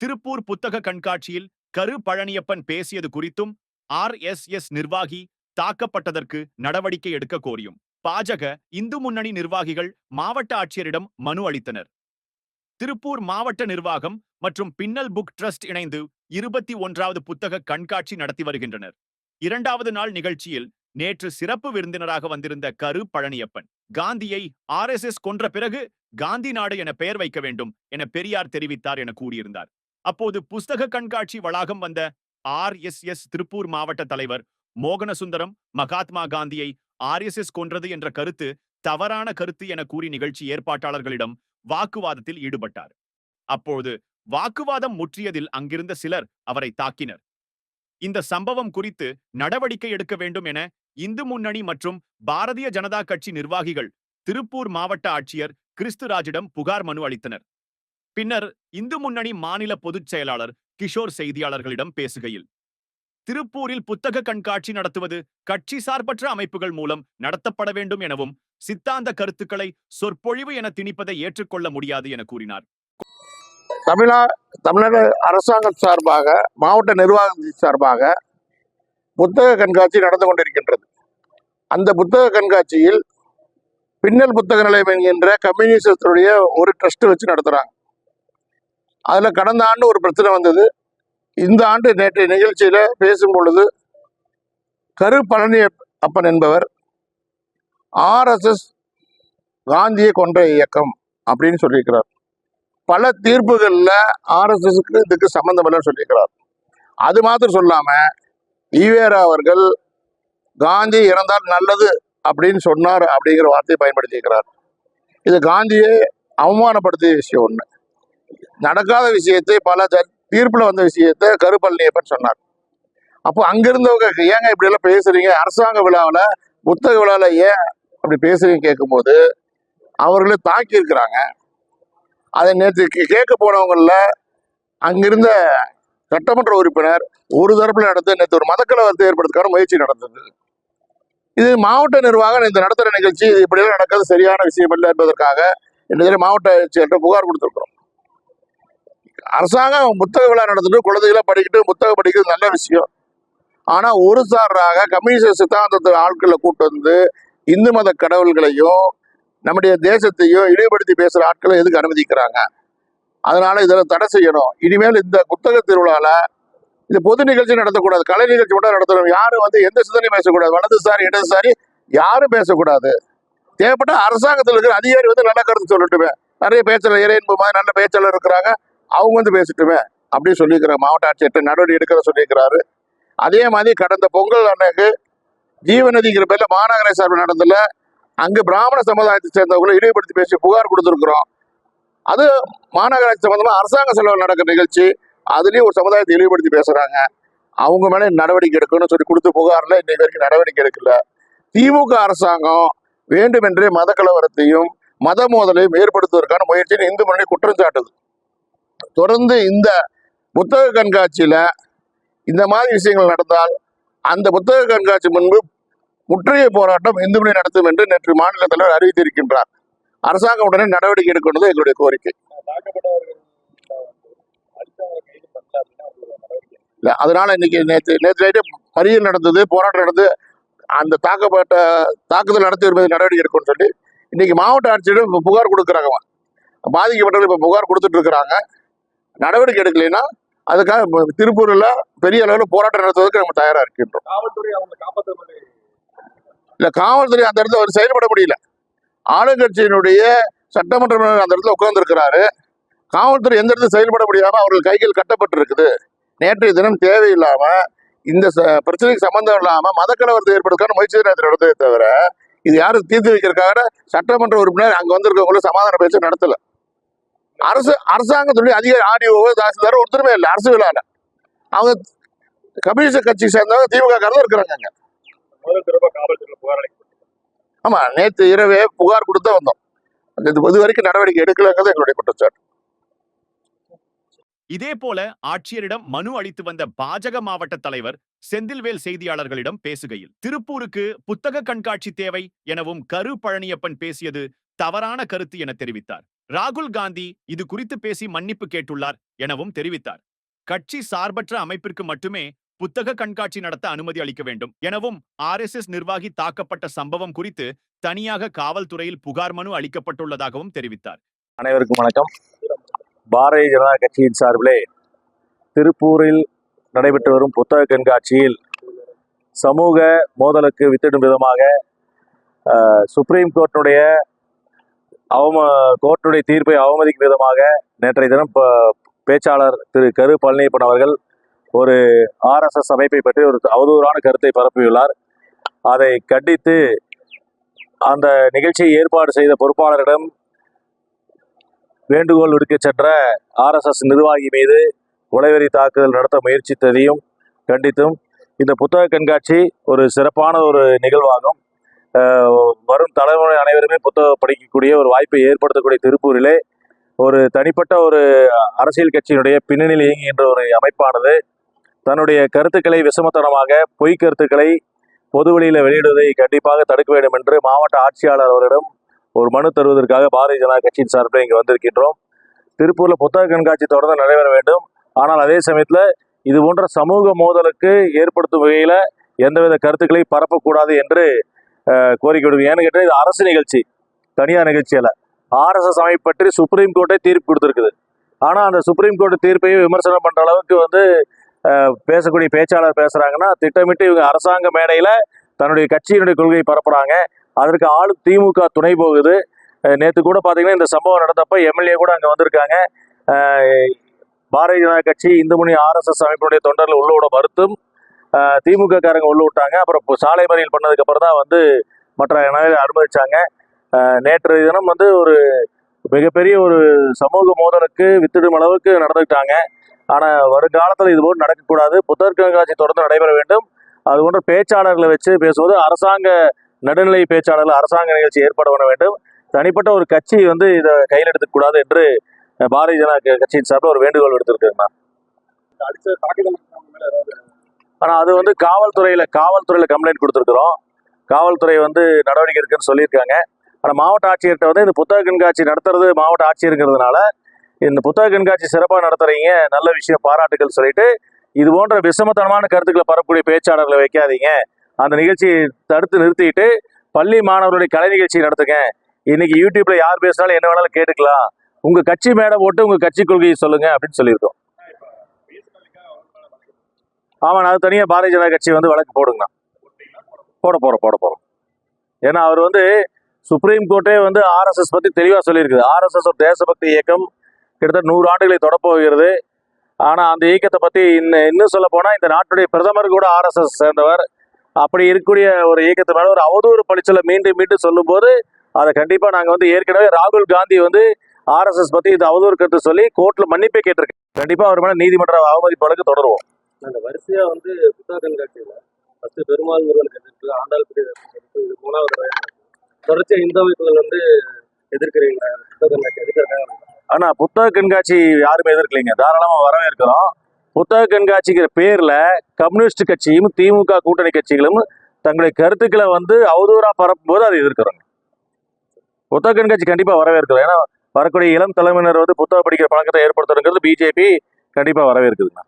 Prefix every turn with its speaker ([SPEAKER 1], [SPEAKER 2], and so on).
[SPEAKER 1] திருப்பூர் புத்தக கண்காட்சியில் கரு பழனியப்பன் பேசியது குறித்தும் ஆர் எஸ் எஸ் நிர்வாகி தாக்கப்பட்டதற்கு நடவடிக்கை எடுக்க கோரியும். பாஜக இந்து முன்னணி நிர்வாகிகள் மாவட்ட ஆட்சியரிடம் மனு அளித்தனர். திருப்பூர் மாவட்ட நிர்வாகம் மற்றும் பின்னல் புக் டிரஸ்ட் இணைந்து இருபத்தி ஒன்றாவது புத்தக கண்காட்சி நடத்தி வருகின்றனர். இரண்டாவது நாள் நிகழ்ச்சியில் நேற்று சிறப்பு விருந்தினராக வந்திருந்த கரு பழனியப்பன் காந்தியை ஆர் எஸ் எஸ் கொன்ற பிறகு காந்தி நாடு என பெயர் வைக்க வேண்டும் என பெரியார் தெரிவித்தார் என கூறியிருந்தார். அப்போது புஸ்தக கண்காட்சி வளாகம் வந்த ஆர் எஸ் எஸ் திருப்பூர் மாவட்ட தலைவர் மோகனசுந்தரம் மகாத்மா காந்தியை ஆர் எஸ் எஸ் கொன்றது என்ற கருத்து தவறான கருத்து என கூறி நிகழ்ச்சி ஏற்பாட்டாளர்களிடம் வாக்குவாதத்தில் ஈடுபட்டார். அப்போது வாக்குவாதம் முற்றியதில் அங்கிருந்த சிலர் அவரை தாக்கினர். இந்த சம்பவம் குறித்து நடவடிக்கை எடுக்க வேண்டும் என இந்து முன்னணி மற்றும் பாரதிய ஜனதா கட்சி நிர்வாகிகள் திருப்பூர் மாவட்ட ஆட்சியர் கிறிஸ்துராஜிடம் புகார் மனு அளித்தனர். பின்னர் இந்து முன்னணி மாநில பொதுச் செயலாளர் கிஷோர் செய்தியாளர்களிடம் பேசுகையில் திருப்பூரில் புத்தக கண்காட்சி நடத்துவது கட்சி சார்பற்ற அமைப்புகள் மூலம் நடத்தப்பட வேண்டும் எனவும் சித்தாந்த கருத்துக்களை சொற்பொழிவு என திணிப்பதை ஏற்றுக்கொள்ள முடியாது என கூறினார்.
[SPEAKER 2] தமிழா தமிழக அரசாங்கம் சார்பாக மாவட்ட நிர்வாகம் சார்பாக புத்தக கண்காட்சி நடந்து கொண்டிருக்கின்றது. அந்த புத்தக கண்காட்சியில் பின்னல் புத்தக நிலையம் என்கின்ற கம்யூனிஸ்டத்துடைய ஒரு ட்ரஸ்ட் வச்சு நடத்துகிறாங்க அதில் கடந்த ஆண்டு ஒரு பிரச்சனை வந்தது. இந்த ஆண்டு நேற்றைய நிகழ்ச்சியில் பேசும் பொழுது கரு பழனி அப்பன் என்பவர் ஆர்எஸ்எஸ் காந்தியை கொன்ற இயக்கம் அப்படின்னு சொல்லியிருக்கிறார். பல தீர்ப்புகளில் ஆர்எஸ்எஸ்க்கு இதுக்கு சம்மந்தம் இல்லைன்னு சொல்லியிருக்கிறார். அது மாத்திரம் சொல்லாமல் ஈவேரா அவர்கள் காந்தி இறந்தால் நல்லது அப்படின்னு சொன்னார் அப்படிங்கிற வார்த்தையை பயன்படுத்தியிருக்கிறார். இது காந்தியை அவமானப்படுத்திய விஷயம் ஒன்று நடக்காத விஷயத்தை பல தீர்ப்பில் வந்த விஷயத்தை கருப்பழனியப்பன் சொன்னார். அப்போ அங்கிருந்தவங்க ஏங்க இப்படி எல்லாம் பேசுறீங்க? அரசாங்க விழாவில் புத்தக விழாவில் ஏன் அப்படி பேசுறீங்க கேட்கும்போது அவர்களே தாக்கி இருக்கிறாங்க. அதை நேற்று கேட்க போனவங்களில் அங்கிருந்த சட்டமன்ற உறுப்பினர் ஒரு தரப்பில் நடத்த நேற்று ஒரு மதக்கலவரத்தை ஏற்படுத்துக்கான முயற்சி நடந்தது. இது மாவட்ட நிர்வாகம் இந்த நடத்துகிற நிகழ்ச்சி இது இப்படியெல்லாம் நடக்கிறது சரியான விஷயம் இல்லை என்பதற்காக இன்றைய மாவட்ட ஆட்சியர்கிட்ட புகார் கொடுத்துருக்குறோம். அரசாங்கம் புத்தக விழா நடத்திட்டு குழந்தைகளை படிக்கிட்டு புத்தகம் படிக்கிறது நல்ல விஷயம். ஆனால் ஒரு சாராக கம்யூனிஸ்ட் சித்தாந்தத்தை ஆட்களை கூட்டு வந்து இந்து மத கடவுள்களையும் நம்முடைய தேசத்தையும் இழிவுபடுத்தி பேசுகிற ஆட்களை எதுக்கு அனுமதிக்கிறாங்க? அதனால இதெல்லாம் தடை செய்யணும். இனிமேல் இந்த புத்தக திருவிழாவில் இது பொது நிகழ்ச்சி நடத்தக்கூடாது கலை நிகழ்ச்சி மட்டும் நடத்தணும். யாரும் வந்து எந்த சிந்தனையும் பேசக்கூடாது. வலதுசாரி இடதுசாரி யாரும் பேசக்கூடாது. தேவைப்பட்ட அரசாங்கத்தில் இருக்கிற அதிகாரி வந்து நல்ல கருத்து சொல்லட்டுமே. நிறைய பேச்சாளர் இறையன்பு மாதிரி நல்ல பேச்சாளர் இருக்கிறாங்க. அவங்க வந்து பேசிட்டுமே அப்படின்னு சொல்லியிருக்கிற மாவட்ட ஆட்சியர்கிட்ட நடவடிக்கை எடுக்கிற சொல்லியிருக்கிறாரு. அதே மாதிரி கடந்த பொங்கல் அன்னைக்கு ஜீவநதிங்கிற பேரில் மாநகர சார்பில் நடந்தல அங்கே பிராமண சமுதாயத்தை சேர்ந்தவங்களை இழிவுபடுத்தி பேசி புகார் கொடுத்துருக்குறோம். அது மாநகராட்சி சம்பந்தமாக அரசாங்க செலவில் நடக்கிற நிகழ்ச்சி. அதுலேயும் ஒரு சமுதாயத்தை இழிவுபடுத்தி பேசுகிறாங்க அவங்க மேலே நடவடிக்கை எடுக்கணும்னு சொல்லி கொடுத்து புகாரில் இன்னைக்கு வரைக்கும் நடவடிக்கை எடுக்கல. திமுக அரசாங்கம் வேண்டுமென்றே மத கலவரத்தையும் மத மோதலையும் ஏற்படுத்துவதற்கான முயற்சியில் இந்து முன்னணி குற்றம் சாட்டுது தொடர்ந்து இந்த புத்தக கண்காட்சியில இந்த மாதிரி விஷயங்கள் நடந்தால் அந்த புத்தக கண்காட்சி முன்பு முற்றுகை போராட்டம் இந்து மணி நடத்தும் என்று நேற்று மாநில தலைவர் அறிவித்திருக்கின்றார். அரசாங்கம் உடனே நடவடிக்கை எடுக்கணும் எங்களுடைய கோரிக்கை. இல்லை அதனால இன்னைக்கு நேற்று நேற்று நைட்டு மறியல் நடந்தது போராட்டம் நடந்து அந்த தாக்கப்பட்ட தாக்குதல் நடத்தி வருவது நடவடிக்கை எடுக்கணும்னு சொல்லி இன்னைக்கு மாவட்ட ஆட்சியிடம் இப்போ புகார் கொடுக்குறாங்க. பாதிக்கப்பட்டவர்கள் இப்போ புகார் கொடுத்துட்டு இருக்கிறாங்க. நடவடிக்கை எடுக்கலைன்னா அதுக்காக திருப்பூர்ல பெரிய அளவில் போராட்டம் நடத்துவதற்கு நம்ம தயாரா இருக்கின்றோம். இல்ல காவல்துறை அந்த இடத்துல அவர் செயல்பட முடியல. ஆளுங்கட்சியினுடைய சட்டமன்ற உறுப்பினர் அந்த இடத்துல உட்கார்ந்துருக்கிறாரு. காவல்துறை எந்த இடத்துல செயல்பட முடியாம அவர்கள் கைகள் கட்டப்பட்டிருக்குது. நேற்றைய தினம் தேவையில்லாம இந்த பிரச்சனைக்கு சம்பந்தம் இல்லாம மதக்கலவரத்தை ஏற்படுத்துக்கான முயற்சி நேற்று நடந்ததே தவிர இது யாரும் தீர்த்து வைக்கிறதுக்காக சட்டமன்ற உறுப்பினர் அங்க வந்திருக்கவங்களும் சமாதான பேச்சு நடத்தல. அரசு அரசாங்கத்துடைய அதிகாரி ஆடிஓ தாசில்தார் ஒருத்தருமே இல்லை அரசு விழால அவங்க கம்யூனிஸ்ட் கட்சி சேர்ந்தவங்க திமுக காரங்க இருக்கிறாங்க அங்க. ஆமா நேற்று இரவே புகார் கொடுத்து வந்தோம். இது வரைக்கும் நடவடிக்கை எடுக்கலங்கிறது எங்களுடைய குற்றச்சாட்டு.
[SPEAKER 1] இதே போல ஆட்சியரிடம் மனு அளித்து வந்த பாஜக மாவட்ட தலைவர் செந்தில்வேல் செய்தியாளர்களிடம் பேசுகையில் திருப்பூருக்கு புத்தக கண்காட்சி தேவை எனவும் கரு பழனியப்பன் பேசியது தவறான கருத்து என தெரிவித்தார். ராகுல் காந்தி இது குறித்து பேசி மன்னிப்பு கேட்டுள்ளார் எனவும் தெரிவித்தார். கட்சி சார்பற்ற அமைப்பிற்கு மட்டுமே புத்தக கண்காட்சி நடத்த அனுமதி அளிக்க வேண்டும் எனவும் ஆர்எஸ்எஸ் நிர்வாகி தாக்கப்பட்ட சம்பவம் குறித்து தனியாக காவல்துறையில் புகார் மனு அளிக்கப்பட்டுள்ளதாகவும் தெரிவித்தார்.
[SPEAKER 3] அனைவருக்கும் வணக்கம். பாரதிய ஜனதா கட்சியின் சார்பிலே திருப்பூரில் நடைபெற்று வரும் புத்தக கண்காட்சியில் சமூக மோதலுக்கு வித்திடும் விதமாக சுப்ரீம் கோர்ட்டுடைய அவம கோர்ட்டுடைய தீர்ப்பை அவமதிக்கும் விதமாக நேற்றைய தினம் ப- பேச்சாளர் திரு கரு பழனியப்பன் அவர்கள் ஒரு ஆர்எஸ்எஸ் அமைப்பை பற்றி ஒரு அவதூறான கருத்தை பரப்பியுள்ளார். அதை கண்டித்து அந்த நிகழ்ச்சியை ஏற்பாடு செய்த பொறுப்பாளரிடம் வேண்டுகோள் விடுக்க சென்ற ஆர்எஸ்எஸ் நிர்வாகி மீது கொலைவெறி தாக்குதல் நடத்த முயற்சித்ததையும் கண்டித்தும் இந்த புத்தக கண்காட்சி ஒரு சிறப்பான ஒரு நிகழ்வாகும். வரும் தலைமுறை அனைவருமே புத்தகம் படிக்கக்கூடிய ஒரு வாய்ப்பை ஏற்படுத்தக்கூடிய திருப்பூரிலே ஒரு தனிப்பட்ட ஒரு அரசியல் கட்சியினுடைய பின்னணியில் இயங்குகின்ற ஒரு அமைப்பானது. தன்னுடைய கருத்துக்களை விஷமத்தனமாக பொய் கருத்துக்களை பொதுவெளியில் வெளியிடுவதை கண்டிப்பாக தடுக்க வேண்டும் என்று மாவட்ட ஆட்சியாளர் அவரிடம் ஒரு மனு தருவதற்காக பாரதிய ஜனதா கட்சியின் சார்பில் இங்கே வந்திருக்கின்றோம். திருப்பூரில் புத்தக கண்காட்சி தொடர்ந்து நடைபெற வேண்டும். ஆனால் அதே சமயத்தில் இது போன்ற சமூக மோதலுக்கு ஏற்படுத்தும் வகையில் எந்தவித கருத்துக்களை பரப்பக்கூடாது என்று கோரிக்கை விடுங்க. ஏன்னு கேட்டால் இது அரசு நிகழ்ச்சி. தனியார் நிகழ்ச்சியில் ஆர்எஸ்எஸ் அமைப்பு பற்றி சுப்ரீம் கோர்ட்டே தீர்ப்பு கொடுத்துருக்குது. ஆனால் அந்த சுப்ரீம் கோர்ட் தீர்ப்பையும் விமர்சனம் பண்ணுற அளவுக்கு வந்து பேசக்கூடிய பேச்சாளர் பேசுகிறாங்கன்னா திட்டமிட்டு இவங்க அரசாங்க மேடையில் தன்னுடைய கட்சியினுடைய கொள்கையை பரப்புகிறாங்க அதற்கு ஆளும் திமுக துணை போகுது. நேற்று கூட பார்த்தீங்கன்னா இந்த சம்பவம் நடந்தப்ப எம்எல்ஏ கூட அங்கே வந்திருக்காங்க. பாரதிய ஜனதா கட்சி இந்துமணி ஆர்எஸ்எஸ் அமைப்பினுடைய தொண்டர்கள் உள்ளோட வருத்தும் மறுத்தும் திமுக காரங்க உள்ள விட்டாங்க. அப்புறம் சாலை மறியல் பண்ணதுக்கு அப்புறம் தான் வந்து மற்ற நகரில் அனுமதிச்சாங்க. நேற்று தினம் வந்து ஒரு மிகப்பெரிய ஒரு சமூக மோதலுக்கு வித்திடும் அளவுக்கு நடந்துக்கிட்டாங்க. ஆனால் வருங்காலத்தில் இது போல் நடக்கக்கூடாது. புத்தக கண்காட்சி தொடர்ந்து நடைபெற வேண்டும். அது போன்ற பேச்சாளர்களை வச்சு பேசுவது அரசாங்க நடுநிலை பேச்சாளர்கள் அரசாங்க நிகழ்ச்சி ஏற்பாடு பண்ண வேண்டும். தனிப்பட்ட ஒரு கட்சி வந்து இதை கையில் எடுத்துக்கூடாது என்று பாரதிய ஜனதா கட்சியின் சார்பில் ஒரு வேண்டுகோள் விடுத்திருக்குங்கண்ணா ஆனால் அது வந்து காவல்துறையில் காவல்துறையில் கம்ப்ளைண்ட் கொடுத்துருக்குறோம். காவல்துறை வந்து நடவடிக்கை இருக்குன்னு சொல்லியிருக்காங்க. ஆனால் மாவட்ட ஆட்சியர்கிட்ட வந்து இந்த புத்தக கண்காட்சி நடத்துறது மாவட்ட ஆட்சியருங்கிறதுனால இந்த புத்தக கண்காட்சி சிறப்பாக நடத்துறீங்க நல்ல விஷயம் பாராட்டுகள் சொல்லிட்டு இது போன்ற விஷமத்தனமான கருத்துக்களை பரப்பக்கூடிய பேச்சாளர்களை வைக்காதீங்க. அந்த நிகழ்ச்சியை தடுத்து நிறுத்திட்டு பள்ளி மாணவர்களுடைய கலை நிகழ்ச்சி நடத்துங்க. இன்னைக்கு யூடியூப்ல யார் பேசினாலும் என்ன வேணாலும் கேட்டுக்கலாம். உங்க கட்சி மேடை போட்டு உங்க கட்சி கொள்கையை சொல்லுங்க அப்படின்னு சொல்லியிருக்கோம். ஆமாம் அது தனியாக பாரதிய ஜனதா கட்சி வந்து வழக்கு போடுங்கண்ணா. போட போகிறோம் போட போகிறோம் ஏன்னா அவர் வந்து சுப்ரீம் கோர்ட்டே வந்து ஆர்எஸ்எஸ் பற்றி தெளிவாக சொல்லியிருக்குது. ஆர்எஸ்எஸ் ஒரு தேசபக்தி இயக்கம். கிட்டத்தட்ட நூறு ஆண்டுகளை தொடப்போகிறது ஆனால் அந்த இயக்கத்தை பற்றி இன்னும் இன்னும் சொல்ல போனால் இந்த நாட்டுடைய பிரதமர் கூட ஆர்எஸ்எஸ் சேர்ந்தவர். அப்படி இருக்கக்கூடிய ஒரு இயக்கத்து மேலே ஒரு அவதூறு பளிச்சலை மீண்டும் மீண்டும் சொல்லும்போது அதை கண்டிப்பாக நாங்கள் வந்து ஏற்கனவே ராகுல் காந்தி வந்து ஆர்எஸ்எஸ் பற்றி இது அவதூறு கருத்து சொல்லி கோர்ட்டில் மன்னிப்பே கேட்டிருக்கேன் கண்டிப்பாக அவர் மேலே நீதிமன்ற அவமதிப்பு வழக்கு தொடருவோம்.
[SPEAKER 4] அந்த வரிசையா வந்து புத்தக கண்காட்சியில ஃபர்ஸ்ட் பெருமாள் முருகனுக்கு எதிர்ப்பு ஆண்டாள் எதிர்ப்பு இது மூணாவது தடவை நடக்குது. தொடர்ச்சியா இந்து அமைப்புகள் வந்து எதிர்க்கிறீங்க புத்தக கண்காட்சி எதிர்க்கிறாங்க
[SPEAKER 3] ஆனா புத்தக கண்காட்சி யாருமே எதிர்க்கலைங்க. தாராளமா வரவேற்கிறோம். புத்தக கண்காட்சிங்கிற பேர்ல கம்யூனிஸ்ட் கட்சியும் திமுக கூட்டணி கட்சிகளும் தங்களுடைய கருத்துக்களை வந்து அவதூறா பரப்பும் போது அதை எதிர்க்கிறோங்க. புத்தக கண்காட்சி கண்டிப்பா வரவேற்கிறோம் ஏன்னா வரக்கூடிய இளம் தலைமையினர் வந்து புத்தகம் படிக்கிற பழக்கத்தை ஏற்படுத்தணுங்கிறது பிஜேபி கண்டிப்பா வரவேற்குதுங்க.